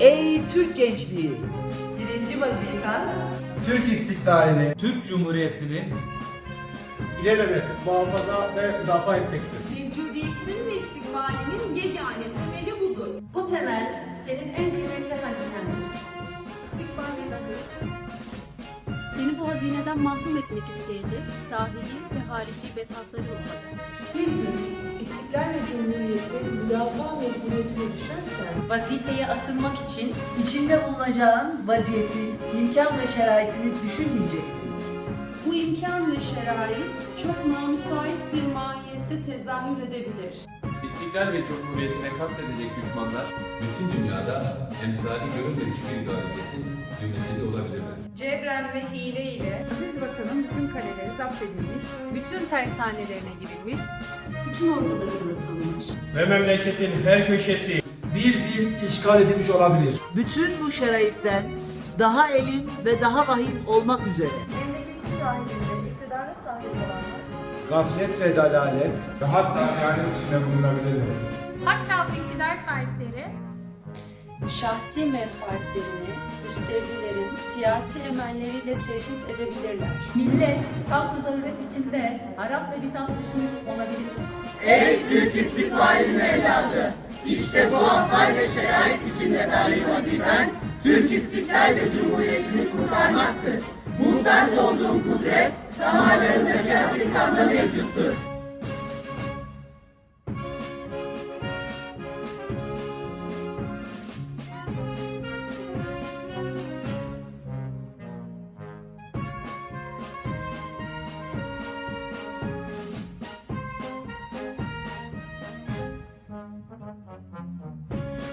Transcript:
Ey Türk gençliği! Birinci vazifen Türk istiklalini, Türk Cumhuriyeti'ni ilelebet muhafaza ve müdafaa etmektir. Mevcudiyetinin ve istikbalinin yegane temeli budur. bu temel senin en kıymetli hazinendir. İstikbaldedir. Seni bu hazineden mahrum etmek isteyecek dahili ve harici bedhatları olacaktır. Bir gün İstiklal ve Cumhuriyeti müdafaa mecburiyetine düşersen Vazifeye atılmak için İçinde bulunacağın vaziyetin, imkan ve şeraitini düşünmeyeceksin. Bu imkan ve şerait çok namüsait bir mahiyette tezahür edebilir. İstiklal ve Cumhuriyetine kastedecek düşmanlar bütün dünyada emsali görülmemiş bir galibiyetin düğmesi de olabilirler. Cebren ve hile ile Aziz vatanın bütün kaleleri zapt edilmiş, bütün tersanelerine girilmiş, bütün orduları dağıtılmış. Ve memleketin her köşesi bir fiil işgal edilmiş olabilir. Bütün bu şeraitten daha elin ve daha vahim olmak üzere Memleketin dahilinde iktidara sahip olanlar Gaflet ve dalalet ve hatta ihanet içinde bulunabilirler. Hatta bu iktidar sahipleri şahsi menfaatlerini müstevlilerin siyasi emelleriyle tehdit edebilirler. Millet, farklı zaruret içinde harap ve bitap düşmüş olabilir. Ey Türk istikbalinin evladı! İşte bu ahval ve şerait içinde dahi vazifen Türk istiklal ve cumhuriyetini kurtarmaktır. Muhtaç olduğun kudret damarlarındaki asil kanda mevcuttur. Thank you.